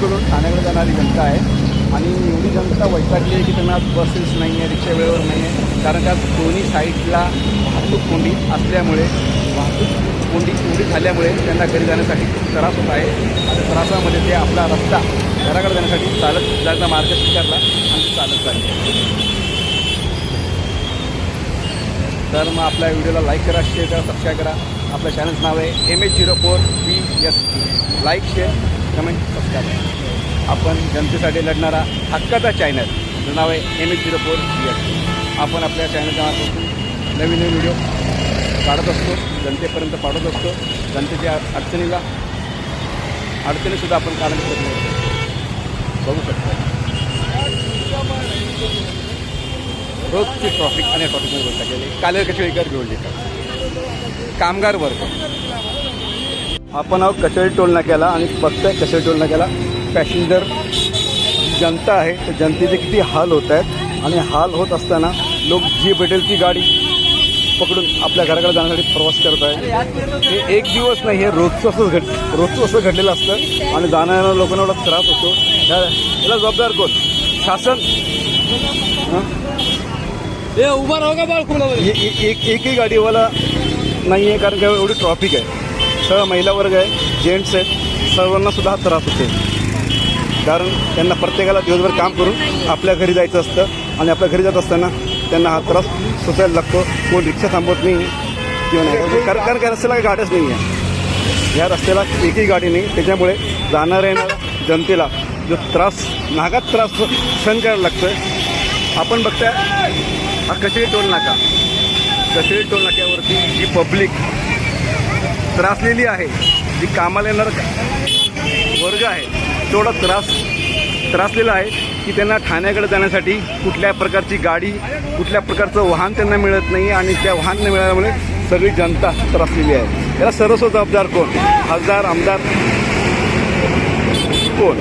मुंबईकडून ठाण्याकडे जाणारी जनता आहे. आणि एवढी जनता वैतागली आहे की त्यांना बसेस नाही आहे रिक्षा वेळेवर नाही आहे. कारण त्या दोन्ही साईडला वाहतूक कोंडी असल्यामुळे वाहतूक कोंडी एवढी झाल्यामुळे त्यांना घरी जाण्यासाठी खूप त्रास होत आहे. आणि त्रासामध्ये ते आपला रस्ता घराकडे जाण्यासाठी चालत जायचा मार्ग स्वीकारला आणि ते चालत चालले तर मग आपल्या व्हिडिओला लाईक करा शेअर करा सबस्क्राईब करा. आपल्या चॅनलचं नाव आहे M H zero four B S like share comment subscribe आपण जनतेसाठी लढणारा हक्काचा चॅनल त्याचं नाव आहे M H zero four S आपण आपल्या चॅनलच्या मार्फत नवीन नवीन व्हिडिओ काढत असतो जनतेपर्यंत पाठवत असतो. जनतेच्या अडचणीला अडचणीसुद्धा आपण काढण्याचा प्रयत्न करतो. बघू शकतो. रोजची ट्रॉफिक आणि ट्रॉफिकमध्ये बोलता गेले. कालेवर कशी वेगळं घेऊन कामगार वर्ग. आपण आहोत कचोळी टोल नाक्याला आणि बघताय कचोळी टोल नाक्याला पॅसेंजर जनता आहे. तर जनतेचे किती हाल होत आहेत आणि हाल होत असताना लोक जी भेटेल ती गाडी पकडून आपल्या घराकडे जाण्यासाठी प्रवास करत आहे हे एक दिवस नाही हे रोजचं असंच घड रोजचं असं घडलेलं असतं आणि जाणाऱ्या लोकांना एवढा त्रास होतो. ह्या- याला जबाबदार कोण? शासन? हं? उभा राहो का बाळ एक एकही गाडीवाला नाही आहे कारण का एवढी ट्रॉफिक आहे. सगळा महिला वर्ग आहे जेंट्स आहेत सर्वांना सुद्धा हा त्रास होते कारण त्यांना प्रत्येकाला दिवसभर काम करून आपल्या घरी जायचं असतं आणि आपल्या घरी जात असताना त्यांना हा त्रास सोसायला लागतो. कोण रिक्षा थांबवत नाही किंवा नाही. कारण कारण का रस्त्याला काही गाड्याच नाही आहे ह्या रस्त्याला एकही गाडी नाही. त्याच्यामुळे जाणाऱ्या येणाऱ्या जनतेला जो त्रास नागात त्रास सहन करायला लागतो आहे आपण बघताय हा कशेरी टोल नाका. कशेरी टोल नाक्यावरती जी पब्लिक त्रासलेली आहे. जी कामाला येणार वर्ग आहे तेवढा त्रास त्रासलेला आहे की त्यांना ठाण्याकडे जाण्यासाठी कुठल्या प्रकारची गाडी कुठल्या प्रकारचं वाहन त्यांना मिळत नाही आणि त्या वाहन न मिळाल्यामुळे सगळी जनता त्रासलेली आहे. याला सर्वस्व जबाबदार कोण? खासदार आमदार? कोण?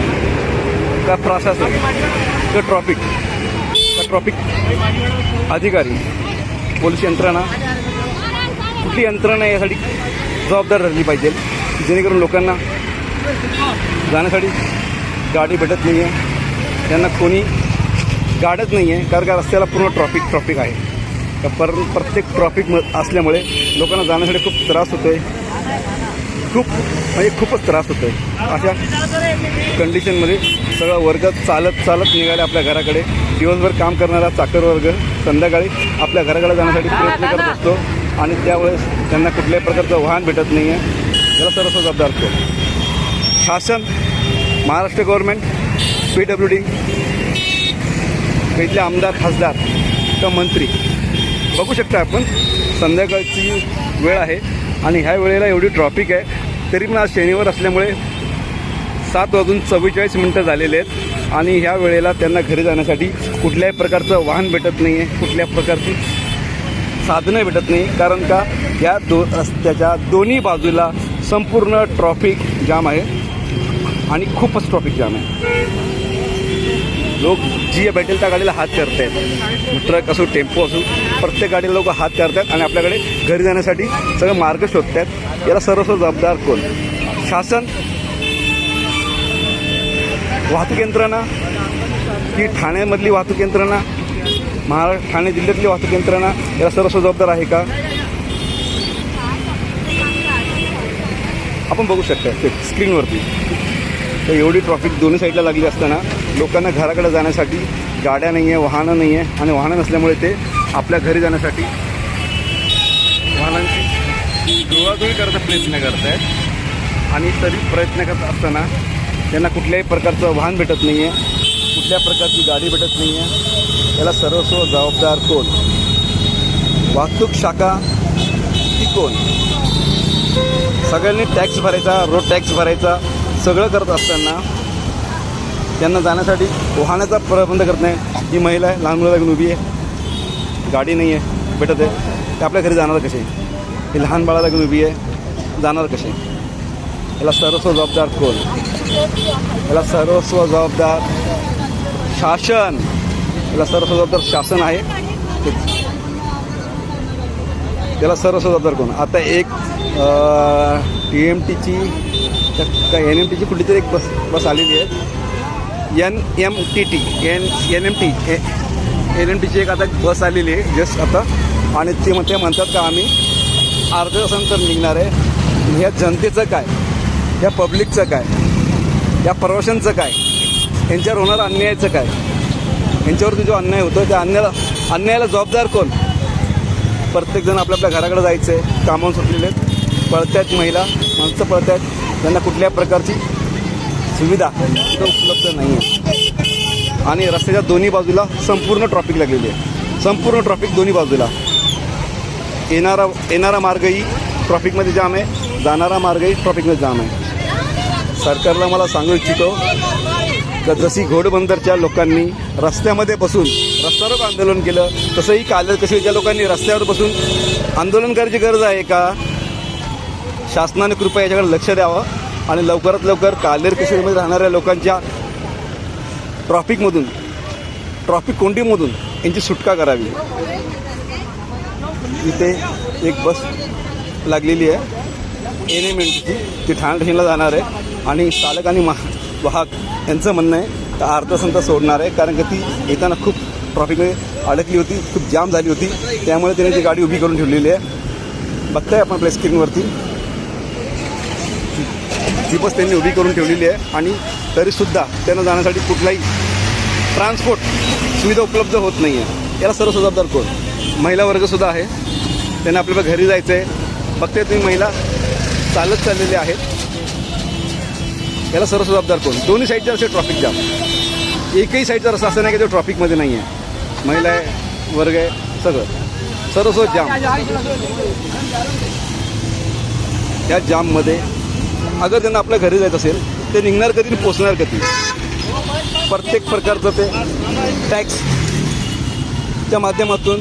का प्रशासन? का ट्रॉफिक का ट्रॉफिक अधिकारी? पोलीस यंत्रणा? कुठली यंत्रणा यासाठी जबाबदार राहिली पाहिजे जेणेकरून लोकांना जाण्यासाठी गाडी भेटत नाही आहे त्यांना कोणी गाडत नाही आहे कारण का रस्त्याला पूर्ण ट्रॉफिक ट्रॉफिक आहे. तर पर प्रत्येक ट्रॉफिक म असल्यामुळे लोकांना जाण्यासाठी खूप त्रास होतो आहे खूप म्हणजे खूपच त्रास होतो आहे अशा कंडिशनमध्ये सगळा वर्ग चालत चालत निघाले आपल्या घराकडे. दिवसभर काम करणारा चाकर वर्ग संध्याकाळी आपल्या घराकडे जाण्यासाठी प्रयत्न करत असतो. आणि त्यावेळेस त्यांना कुठल्याही प्रकारचं वाहन भेटत नाही आहे याला सर्व जबाबदार असतो. शासन Maharashtra government P W D इथले आमदार खासदार किंवा मंत्री. बघू शकता आपण संध्याकाळची वेळ आहे आणि ह्या वेळेला एवढी ट्रॉफिक आहे तरी पण आज शनिवार असल्यामुळे सात वाजून चव्वेचाळीस मिनटं झालेले आहेत आणि ह्या वेळेला त्यांना घरी जाण्यासाठी कुठल्याही प्रकारचं वाहन भेटत नाही आहे कुठल्या प्रकारची साधनं भेटत नाही. कारण का या दो रस्त्याच्या दोन्ही बाजूला संपूर्ण ट्रॉफिक जाम आहे. आणि खूपच ट्रॉफिक जाम आहे. लोक जी भेटेल त्या गाडीला हात करत आहेत ट्रक असो टेम्पो असो प्रत्येक गाडीला लोक हात करतात आणि आपल्याकडे घरी जाण्यासाठी सगळं मार्ग शोधत आहेत याला सर्वस्व जबाबदार कोण? शासन? वाहतूक यंत्रणा? ही ठाण्यामधली वाहतूक यंत्रणा? महाराष्ट्र ठाणे जिल्ह्यातली वाहतूक यंत्रणा याला सर्वस्व जबाबदार आहे का? आपण बघू शकता ते स्क्रीनवरती. तर एवढी ट्रॉफिक दोन्ही साईडला लागली असताना लोकांना घराकडे जाण्यासाठी गाड्या नाही आहे वाहनं नाही आहे आणि वाहनं नसल्यामुळे ते आपल्या घरी जाण्यासाठी वाहनांची जुळवाजुळी करता प्रयत्न करत आहेत आणि तरी प्रयत्न करत असताना त्यांना कुठल्याही प्रकारचं वाहन भेटत नाही आहे कुठल्या प्रकारची गाडी भेटत नाही आहे याला सर्वस्व जबाबदार कोण? वाहतूक शाखा ती कोण? सगळ्यांनी टॅक्स भरायचा रोड टॅक्स भरायचा सगळं करत असताना त्यांना जाण्यासाठी वाहनाचा प्रबंध करत नाही. ही महिला आहे लहान मुलं लागून उभी आहे. गाडी नाही आहे भेटत आहे. ते आपल्या घरी जाणार कसे? ही लहान बाळाला लागून उभी आहे जाणार कसे? याला सर्वस्व जबाबदार कोण? याला सर्वस्व जबाबदार शासन. त्याला सर्वस्व शासन आहे. त्याला सर्वस्व कोण? आता एक टी एम टीची त्या एन एम टीची कुठली तरी एक बस बस आलेली आहे. N M T T N N M T N M टीची एक आता बस आलेली आहे जस्ट आता. आणि ते म्हणते म्हणतात का आम्ही अर्ध्या तासानंतर निघणार आहे. ह्या जनतेचं काय? या पब्लिकचं काय? या प्रवाशांचं काय? यांच्यावर होणार अन्यायाचं काय? यांच्यावरती जो अन्याय होतो त्या अन्यायाला अन्यायाला जबाबदार कोण? प्रत्येकजण आपल्या आपल्या घराकडे जायचं आहे कामावून सुटलेले आहेत. पळत्यात महिला माणसं पळत्यात त्यांना कुठल्या प्रकारची सुविधा तिथं उपलब्ध नाही आहे आणि रस्त्याच्या दोन्ही बाजूला संपूर्ण ट्रॉफिक लागलेली आहे. संपूर्ण ट्रॉफिक दोन्ही बाजूला. येणारा येणारा मार्गही ट्रॉफिकमध्ये जाम आहे. जाणारा मार्गही ट्रॉफिकमध्ये जाम आहे. सरकारला मला सांगू इच्छितो जशी घोडबंदरच्या लोकांनी रस्त्यामध्ये बसून रस्त्यावर आंदोलन केलं. तसंही काल कशीच्या लोकांनी रस्त्यावर बसून आंदोलन करायची गरज आहे का? शासनाने कृपया याच्याकडे लक्ष द्यावं आणि लवकरात लवकर कालेर कशीमध्ये राहणाऱ्या लोकांच्या ट्रॉफिकमधून ट्रॉफिक कोंडीमधून यांची सुटका करावी. इथे एक बस लागलेली आहे. एन एम एन टीची ती ठाणे स्टेशनला जाणार आहे. आणि चालक आणि मा वाहक यांचं म्हणणं आहे का अर्धा संत सोडणार आहे. कारण की ती येताना खूप ट्रॉफिकमध्ये अडकली होती खूप जाम झाली होती. त्यामुळे त्याने ती गाडी उभी करून ठेवलेली आहे. बघताय आपण आपल्या स्क्रीनवरती ती बस त्यांनी उभी करून ठेवलेली आहे. आणि तरीसुद्धा त्यांना जाण्यासाठी कुठलाही ट्रान्सपोर्ट सुविधा उपलब्ध होत नाही आहे याला सर्व जबाबदार कोण? महिला वर्गसुद्धा आहे. त्यांना आपल्याला घरी जायचं आहे बघते तुम्ही महिला चालत चाललेले आहेत. याला सर्व जबाबदार कोण? दोन्ही साईडचं असे ट्रॉफिक जाम एकही साईडचा रस्ता असं नाही की तो ट्रॉफिकमध्ये नाही आहे महिला आहे वर्ग आहे सगळं. सर्वस्व जाम या जाममध्ये अगर त्यांना आपल्या घरी जायचं असेल ते निघणार कधी पोचणार कधी? प्रत्येक प्रकारचं ते टॅक्सच्या माध्यमातून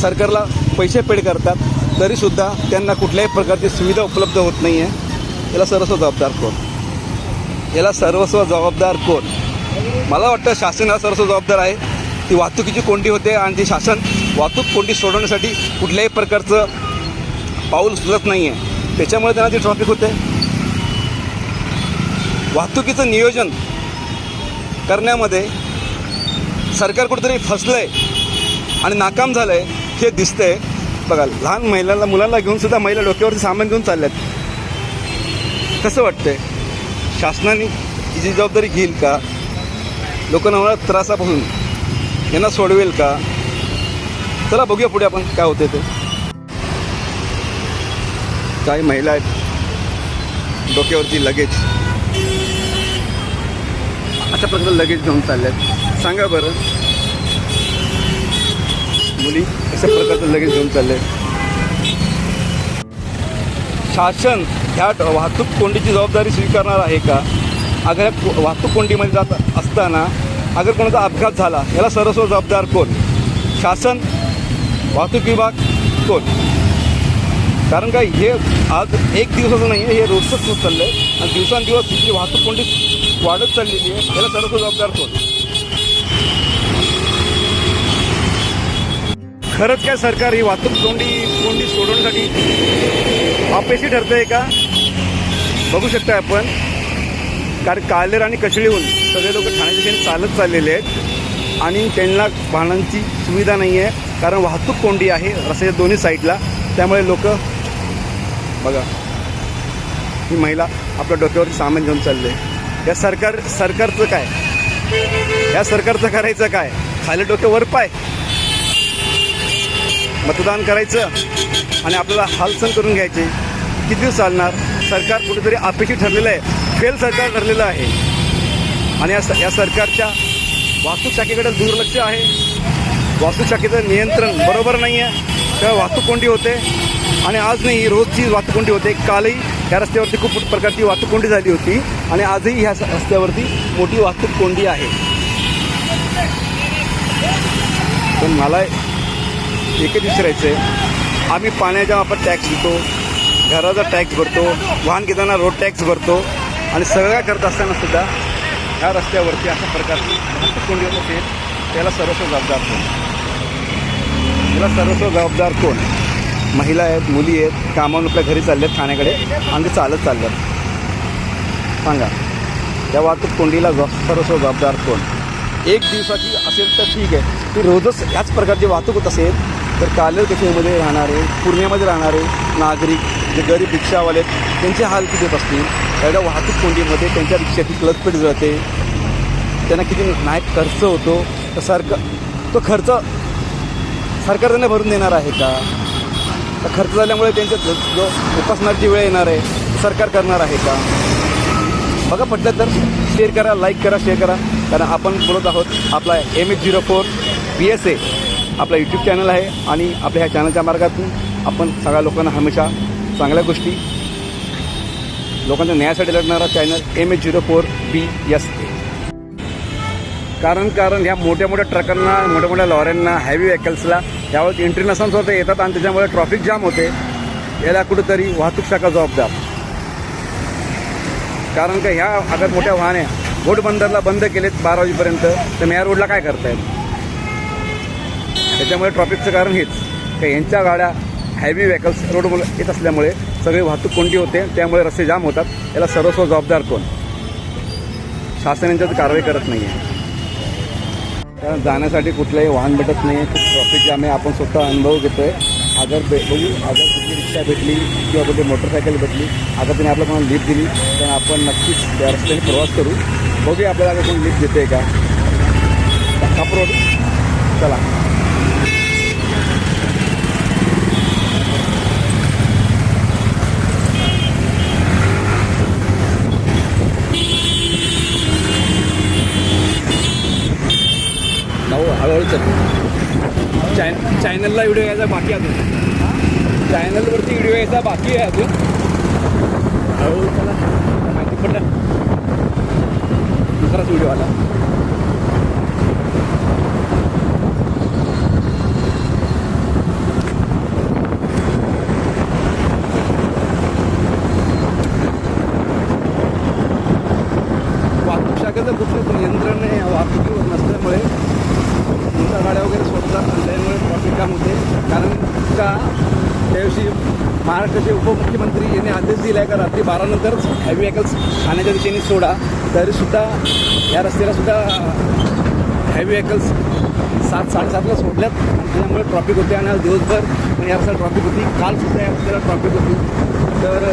सरकारला पैसे पेड करतात. तरीसुद्धा त्यांना कुठल्याही प्रकारची सुविधा उपलब्ध होत नाही आहे याला सर्वस्व जबाबदार कोण? याला सर्वस्व जबाबदार कोण? मला वाटतं शासन हा सर्वस्व जबाबदार आहे. ती वाहतुकीची कोंडी होते आणि ती शासन वाहतूक कोंडी सोडवण्यासाठी कुठल्याही प्रकारचं पाऊल सुचत नाही आहे त्याच्यामुळे त्यांना ती ट्रॉफिक होते. वाहतुकीचं नियोजन करण्यामध्ये सरकार कुठेतरी फसलं आहे आणि नाकाम झालं आहे हे दिसतंय. बघा लहान महिलांना मुलांना घेऊन सुद्धा महिला डोक्यावरती सामान घेऊन चालल्यात. कसं वाटतंय? शासनाने तिची जबाबदारी घेईल का? लोकांना होणार त्रासापासून. यांना सोडवेल का? चला बघूया पुढे आपण काय होते ते. काही महिला आहेत. डोक्यावरती लगेच. अशा प्रकारे लगेच घेऊन चालल्यात. सांगा बरं. मुली अशा प्रकारचं लगेच घेऊन चालले शासन ह्या वाहतूक कोंडीची जबाबदारी स्वीकारणार आहे का? अगर या वाहतूक कोंडीमध्ये जात असताना अगर कोणाचा अपघात झाला याला सर्वस्व जबाबदार कोण? शासन वाहतूक विभाग कोण? कारण काय हे आज एक दिवसाचं नाही आहे हे रोजचंच होत चाललं आहे आणि दिवसांदिवस जी वाहतूक कोंडी वाढत चाललेली आहे याला सर्वस्व जबाबदार कोण? खरंच काय सरकार ही वाहतूक कोंडी कोंडी सोडवण्यासाठी अपयशी ठरतंय का? बघू शकता आपण. कारण कालेर आणि कशळीहून सगळे लोक ठाणे दिशेने चालत चाललेले आहेत. आणि त्यांना वाहनांची सुविधा नाही आहे. कारण वाहतूक कोंडी आहे रस्त्याच्या दोन्ही साईडला. त्यामुळे लोक बघा. ही महिला आपल्या डोक्यावरती सामान घेऊन चालले या सरकार सरकारचं काय? या सरकारचं करायचं काय? खाली डोक्यावर वर पाय. मतदान करायचं आणि आपल्याला हालचाल करून घ्यायचे किती दिवस चालणार? सरकार कुठेतरी अपेक्षित ठरलेलं आहे फेल सरकार ठरलेलं आहे. आणि या स या सरकारच्या वाहतूक शाखेकडे दुर्लक्ष आहे. वाहतूक शाखेचं नियंत्रण बरोबर नाही आहे. तेव्हा वाहतूक कोंडी होते. आणि आज नाही रोजची वाहतूक कोंडी होते. कालही या रस्त्यावरती खूप प्रकारची वाहतूक कोंडी झाली होती. आणि आजही ह्या स- रस्त्यावरती मोठी वाहतूक कोंडी आहे. पण मला एकच विचारायचं आहे. आम्ही पाण्याचा आपण टॅक्स देतो घराचा टॅक्स भरतो वाहन घेताना रोड टॅक्स भरतो आणि सगळं करत असताना सुद्धा ह्या रस्त्यावरती अशा प्रकारची वाहतूक कोंडी होत असेल त्याला सर्वस्व जबाबदार कोण? त्याला सर्वस्व जबाबदार कोण? महिला आहेत मुली आहेत कामावून आपल्या घरी चालले आहेत ठाण्याकडे. आणि ते चालत चालल्यात. सांगा त्या वाहतूक कोंडीला जबाब सर्वस्व जबाबदार कोण? एक दिवसाची असेल तर ठीक आहे. ती रोजच ह्याच प्रकारची वाहतूक होत असेल तर कालर कशेमध्ये राहणारे पुण्यामध्ये राहणारे नागरिक जे गरीब रिक्षावाले आहेत, त्यांचे हाल किती बसतील? असतील एवढ्या वाहतूक कोंडीमध्ये त्यांच्या रिक्षाची क्लचपेट जळते त्यांना किती नाही खर्च होतो. तर सरकार तो खर्च सरकार त्यांना भरून देणार आहे का? तर खर्च झाल्यामुळे त्यांच्या जो जो उपासनाची वेळ येणार आहे सरकार करणार आहे का? बघा पटलं तर शेअर करा लाईक करा शेअर करा. कारण आपण बोलत आहोत आपला M H zero four B S A आपला यूट्यूब चॅनल आहे आणि आपल्या ह्या चॅनलच्या मार्गातून आपण सगळ्या लोकांना हमेशा चांगल्या गोष्टी लोकांच्या न्यायासाठी लढणारा channel M H zero four B S A कारण कारण ह्या मोठ्या मोठ्या ट्रकांना मोठ्या मोठ्या लॉऱ्यांना हॅवी व्हेकल्सला यावर एंट्री नसन होते येतात आणि त्याच्यामुळे ट्रॉफिक जाम होते. याला कुठंतरी वाहतूक शाखा जबाबदार. कारण का ह्या अगर मोठ्या वाहने घोटबंदरला बंद केलेत बारा वाजेपर्यंत तर मेया रोडला काय करतायत? त्याच्यामुळे ट्रॉफिकचं कारण हेच. का यांच्या गाड्या हॅवी व्हेकल्स रोडमुळे येत असल्यामुळे सगळी वाहतूक कोंडी होते त्यामुळे रस्ते जाम होतात. याला सर्वस्व जबाबदार कोण? शासन यांच्यात कारवाई करत नाही आहे कारण जाण्यासाठी कुठलंही वाहन भेटत नाही खूप ट्रॉफिक जाम आहे. आपण स्वतः अनुभव घेतो आहे अगर बे बघू अगर कुठली रिक्षा भेटली किंवा कुठली मोटरसायकल भेटली अगर तिने आपल्याला कोणाला लिफ्ट दिली तर आपण नक्कीच त्या रस्त्याने प्रवास करू. बघूया आपल्याला अगर कोणी लिफ्ट देते का? कापरोड चला भाऊ हळूहळू चल चॅन चॅनलला व्हिडिओ यायचा बाकी आहे अजून. चॅनलवरती व्हिडिओ यायचा बाकी आहे अजून. हळूहळू चला. माहिती पडलं. दुसराच व्हिडिओ आला वाहतूक शाखेचं कुठलं नियंत्रण नाही या वाहतुकीवर नसल्यामुळे मोठ्या गाड्या वगैरे सोडतात आणि त्यामुळे ट्रॉफिक काम होते कारण का त्याविषयी महाराष्ट्राचे उपमुख्यमंत्री यांनी आदेश दिला आहे का? रात्री बारानंतरच हॅवी व्हेकल्स ठाण्याच्या दिशेने सोडा. तरीसुद्धा या रस्त्याला सुद्धा हॅवी व्हेकल्स सात साडेसातला सोडल्यात. आणि त्यामुळे ट्रॉफिक होते आणि आज दिवसभर पण या रस्त्याला ट्रॉफिक होती. कालसुद्धा या रस्त्याला ट्रॉफिक होती. तर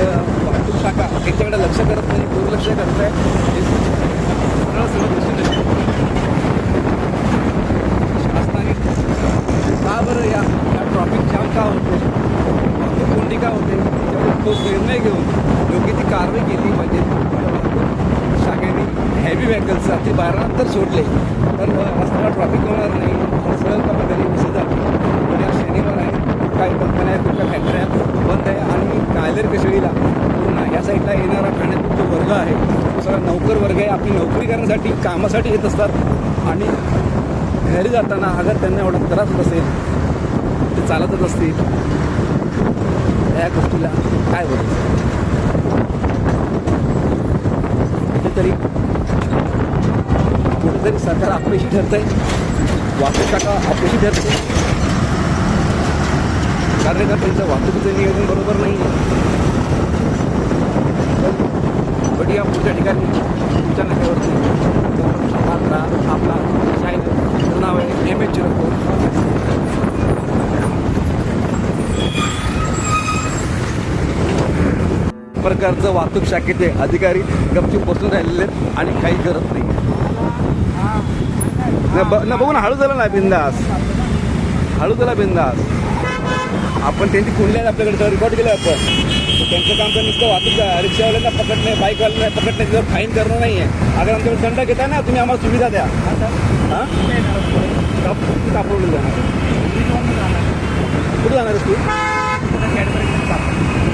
वाहतूक शाखा त्याच्याकडे लक्ष करत नाही दुर्लक्ष करत आहे. शासनाने का बरं या या ट्रॉफिक जाम का होते वाहतूक कोंडी का होते? त्याच्यावर ठोस निर्णय घेऊन योग्य ती कारवाई केली. पाहिजे शाखेने हॅवी व्हेकल्स ते बारानंतर सोडले. तर रस्त्याला ट्रॉफिक होणार नाही. आणि सहज आपण घरी बसत पण या शनिवार आहे. काही कंपन्या आहेत तुमच्या फॅक्टऱ्या बंद आहे. आणि कायदर कशेळीला पूर्ण या साईडला येणारा ठाण्यातून जो वर्ग आहे. तो सगळा नोकर वर्ग आहे. आपली नोकरी करण्यासाठी कामासाठी येत असतात. आणि घरी जाताना अगर त्यांना एवढा त्रास होत असेल ते चालतच असतील. या गोष्टीला काय बोलायचं कुठेतरी कुठेतरी सरकार अपयशी ठरत आहे वाहतूक शाखा अपयशी ठरते कार्यकर्त्यांचं वाहतुकीचं नियोजन बरोबर नाही. आहे बट या पुढच्या ठिकाणी तुमच्या नाक्यावरती मात्र आपला शाहीर नाव आहे एम एच झिरो प्रकारचं वाहतूक शाखेचे अधिकारी गपचूप बसून राहिलेले आहेत आणि काही करत नाही. न ब- न बघून हळू झाला ना बिंदास. हळू झाला बिंदास. आपण त्यांची कुंडल्या आपल्याकडे रेकॉर्ड केलं आपण. त्यांचं काम तर नुसतं वाहतूक रिक्षावाल्यांना पकडणे बाईकवाल्यांना पकडणे त्याच्यावर फाईन करणं नाही आहे अगर आमच्याकडे दंड घेताय ना तुम्ही आम्हाला सुविधा द्या. हां? कापडून जाणार? कुठं जाणार? तू?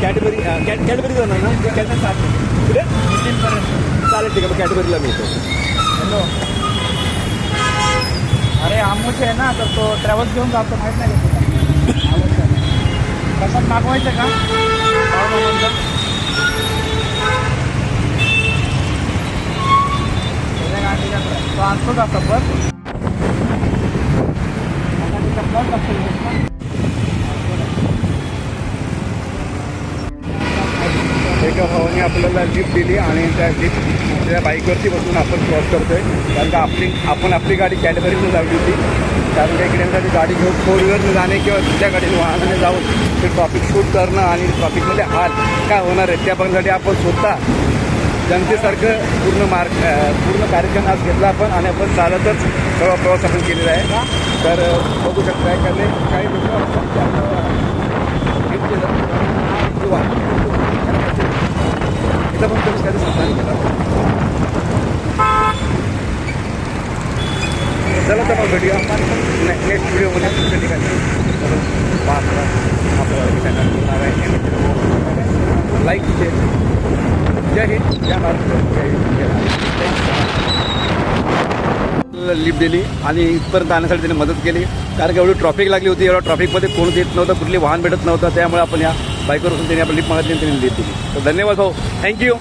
कॅडबरी कॅट कॅडबरी जाणार ना? म्हणजे कॅडबरी कुठे? चालेल ठीक आहे. मग कॅडबरीला मिळतो हॅलो. अरे आमोश आहे ना तर तो ट्रॅव्हल्स घेऊन जातो माहीत नाही का तुला? मागवायचं का? त्याच्या गाडीला तो आणतो का सब्बर त्यांनी आपल्याला लिफ्ट दिली आणि त्या लिफ्ट त्या बाईकवरती बसून आपण क्रॉस करतो आहे कारण का आपली आपण आपली गाडी कॅटेगरीतून लावली होती. कारण का इकडे ती गाडी घेऊन फोर व्हीलरने जाणे किंवा दुसऱ्या गाडीने वाहनाने जाऊन ते ट्रॉफिक शूट करणं आणि ट्रॉफिकमध्ये हाल काय होणार आहे त्या बघण्यासाठी आपण स्वतः जनतेसारखं पूर्ण मार्ग पूर्ण कार्यक्रम आज घेतला आपण आणि आपण चालतच सर्व प्रवास आपण केलेला आहे. तर बघू शकता कारण काही लोक gift किंवा इथं पण तुम्ही काही सहकार्य केलं चला तर मग भेटूया नेक्स्ट व्हिडिओमध्ये तुमच्या ठिकाणी आहे लाईक शेअर जय हिंद जय महाराष्ट्र जय हिंद लिफ्ट दिली आणि इथपर्यंत आणण्यासाठी त्याने मदत केली. कारण की एवढी ट्रॉफिक लागली होती एवढ्या ट्रॉफिकमध्ये कोण येत नव्हतं कुठली वाहन भेटत नव्हतं त्यामुळे आपण या बाईकवर असून त्यांनी आपली लिप मागितली त्यांनी लिप दिली. तर धन्यवाद हो थँक्यू